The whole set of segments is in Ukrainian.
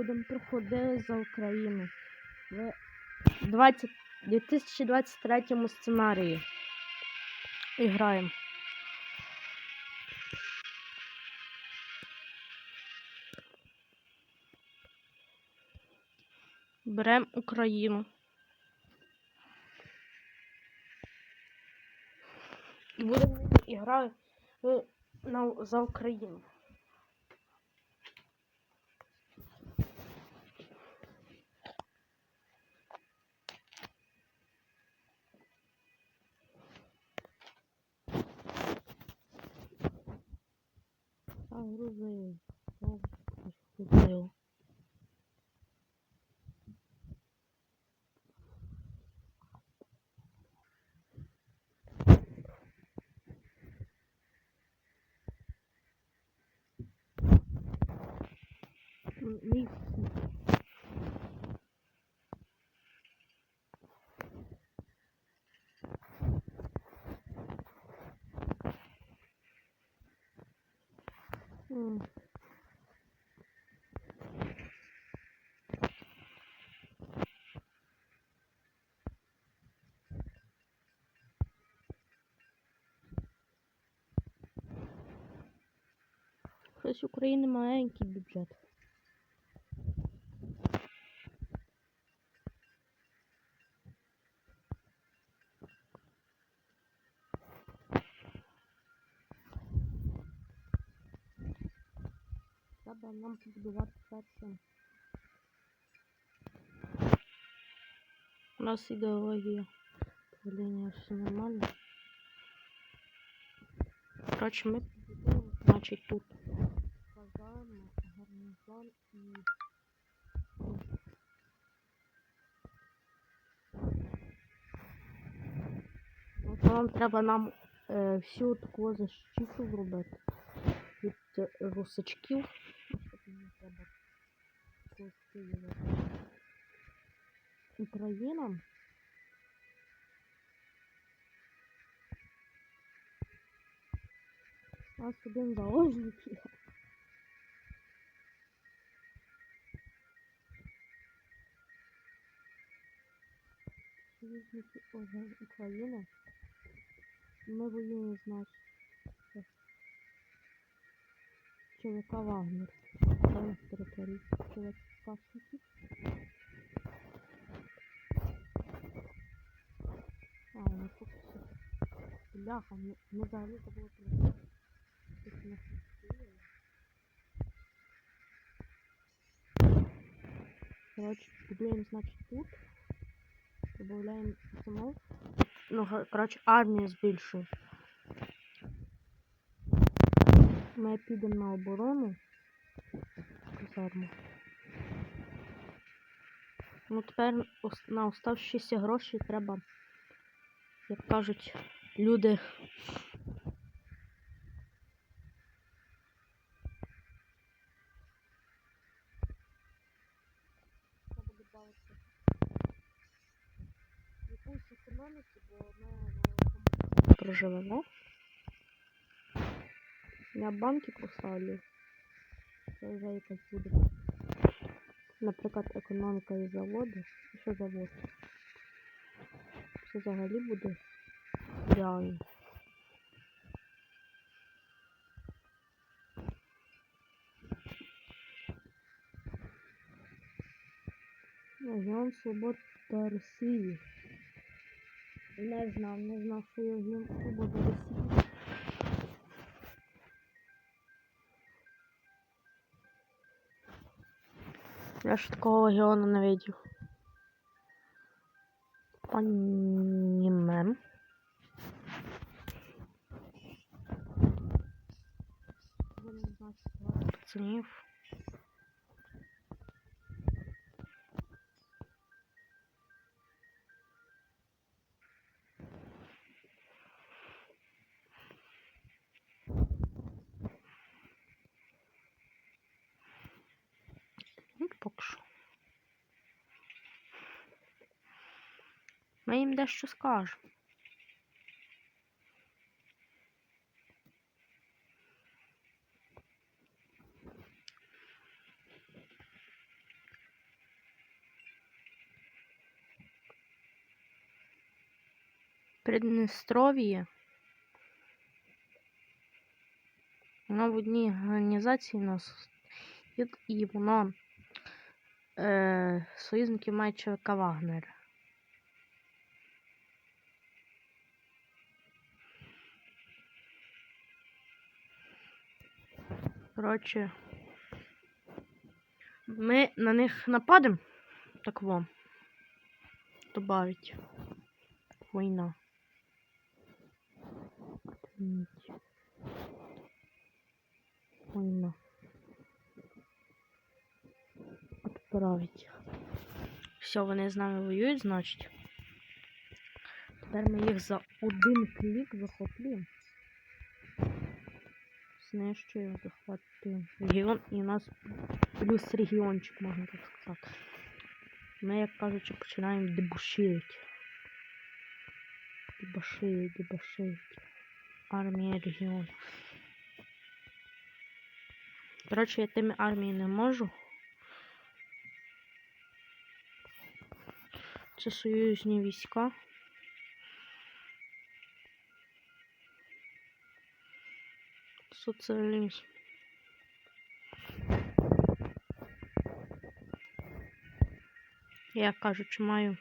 будемо проходити за Україну в 20, 2023 сценарії. І граємо. Беремо Україну. Будемо і грати е, за Україну. А, грузив. О, в України маленький бюджет. Треба нам побудувати перше. У нас ідеологія управління все нормально. Коротше, ми побудуємо, значить, тут казарма, гарнізон і От нам треба нам е, всю таку защиту зробити від е, русачків. Посилювати. Україна. У нас один заложник є. Союзники Ога- України. Ми воюємо з нас. ЧВК Вагнер. На території ЧВКшників. А, ну тут все. Бляха, ми, ми взагалі забули про Тут у нас. Короче, будуємо, значить, тут. Добавляємо самов. Ну, короче, армію збільшуємо. Ми підемо на оборону. Казарму. Ну, тепер на оставшіся гроші треба, як кажуть, люди. Якусь економіку, бо ми на проживемо. Я банки поставлю. Це вже якась буде. Наприклад, економіка і заводи. І що завод? Це взагалі буде реально. Легіон Свобода Росії. Не знав, не знав, що є Легіон Свобода Росії. Я ж такого легіону не видів. Понімем. Будемо, значить, пацанів. поки що. Ми їм дещо скажемо. Придністров'я Воно в одній організації нас і воно е, союзники мають ЧВК. Коротше, ми на них нападемо. Так во. Добавить. Война. Отменить. Война. Отправить. Все, вони з нами воюють, значить. Тепер ми їх за один клік захоплюємо. Знищуємо, захватуємо регіон і у нас плюс регіончик, можна так сказати. Ми, як кажучи, починаємо дебушити. Дебашить, дебашить. Армія регіон. Коротше, я тими армії не можу. Це союзні війська. Соціалізм. Я кажучи, маю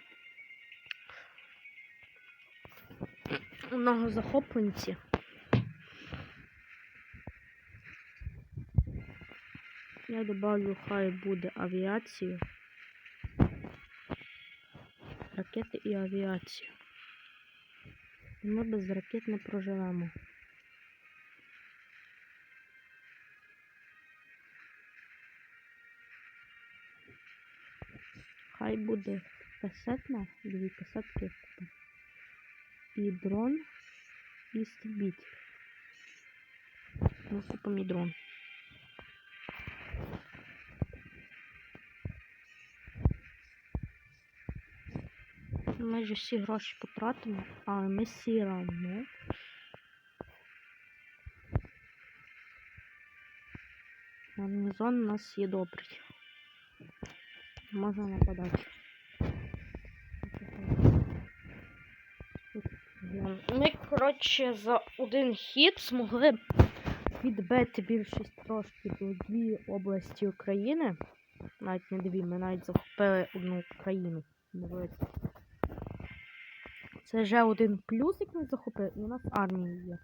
много захопленці. Я добавлю, хай буде авіацію. Ракети і авіацію. І Ми без ракет не проживемо. Хай буде касетна, дві касетки. І дрон, і. Ну, купимо і дрон. Ж всі гроші потратимо, але ми всі равно. Гарнізон у нас є добрий. Можна нападати. Ми, коротше, за один хід змогли відбити більшість трошки до дві області України. Навіть не дві, ми навіть захопили одну країну. невелику. Це вже один плюсик ми захопили, і у нас армія є.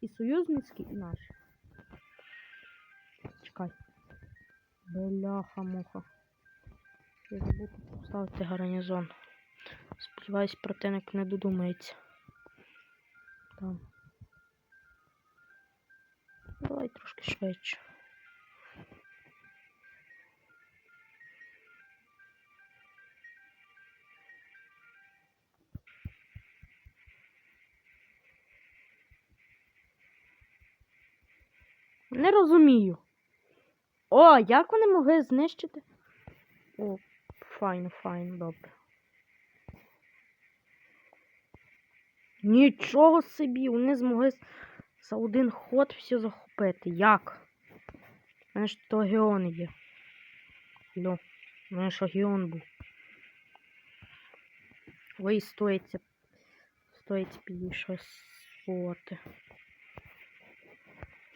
І союзницькі, і наші. Чекай. Бляха-муха. Я забув поставити гарнізон. Сподіваюсь, противник не додумається. Там. Давай трошки швидше. Не розумію. О, як вони могли знищити? О, файно, файно, добре. Нічого собі, вони змогли за один ход все захопити. Як? У мене ж то геон є. Алло, у мене ж геон був. Ой, стоїться. Стоїть підійшовувати.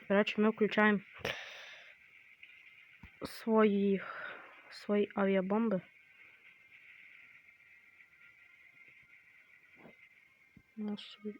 Коротше, ми включаємо своїх свої авіабомби. На свої.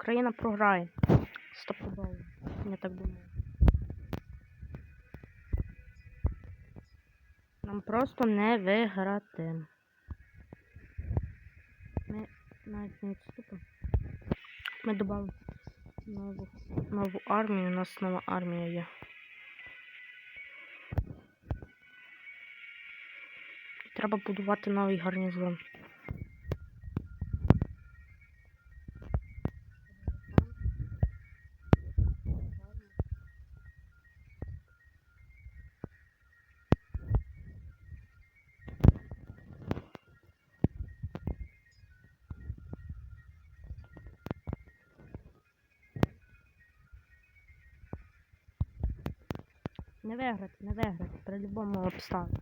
Україна програє. Стопудово. Я так думаю. Нам просто не виграти. Ми навіть не відступимо. Ми додамо нову, нову армію. У нас нова армія є. Треба будувати новий гарнізон. Не виграти, не виграти. При любому обставині.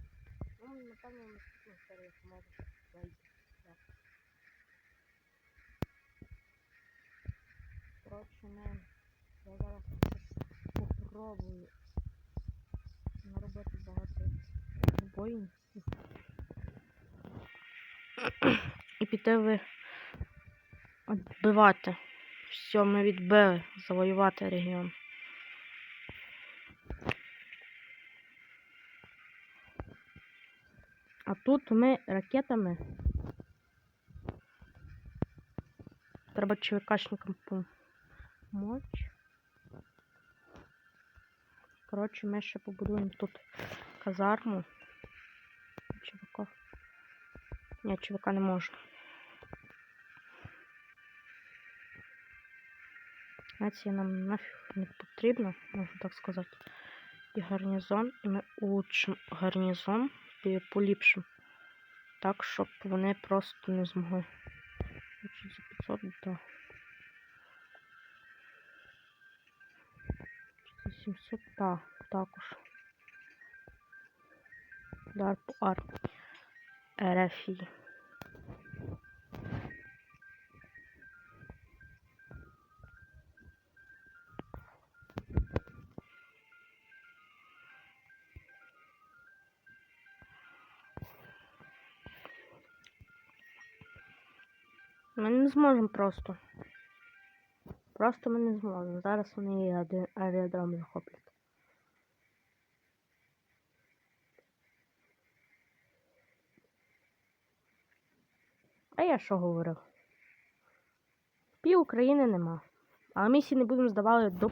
Ну, напевно, в наступних серіях може вийти. Коротше, ми я зараз попробую наробити багато воїнів. І піти ви відбивати. Все, ми відбили, завоювати регіон. А тут ми ракетами. Треба ЧВКшникам помочь. Коротше, ми ще побудуємо тут казарму. ЧВК. Ні, ЧВК не можна. Нація нам нафіг не потрібна, можна так сказати. І гарнізон, і ми улучшимо гарнізон і поліпшимо. Так, щоб вони просто не змогли. За 500, да. За 700, так, також. Удар по армії. РФІ. Не зможемо просто. Просто ми не зможемо. Зараз вони аеродром захоплять. А я що говорив? Пів України нема. А місії не будемо здавати до.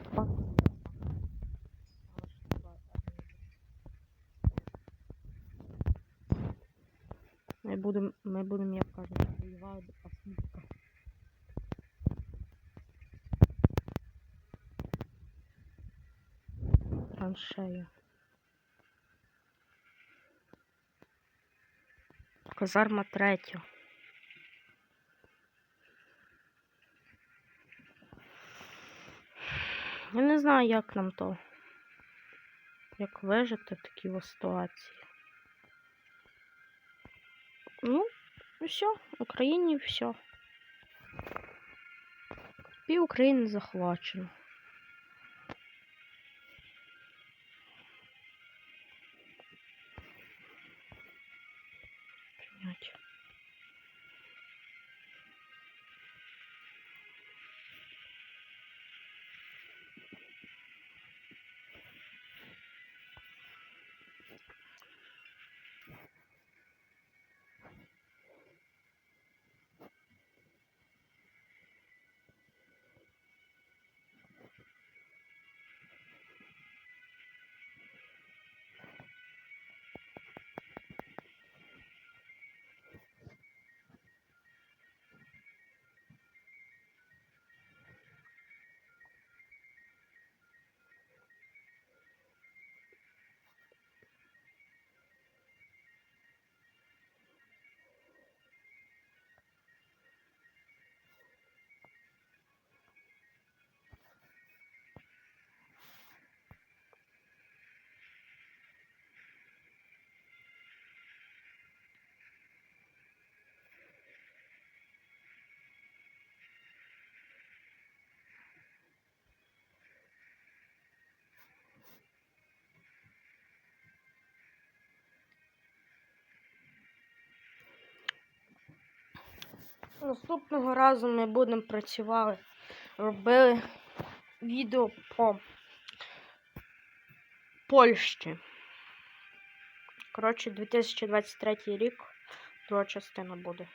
Ми будемо, ми будемо, як кажуть, воювати до Траншея. Казарма третя. Я не знаю, як нам то. Як вижити в такій ситуації. Ну, все. Україні все. Пів України захвачено. Наступного разу ми будемо працювати, робили відео по Польщі. Коротше, 2023 рік друга частина буде.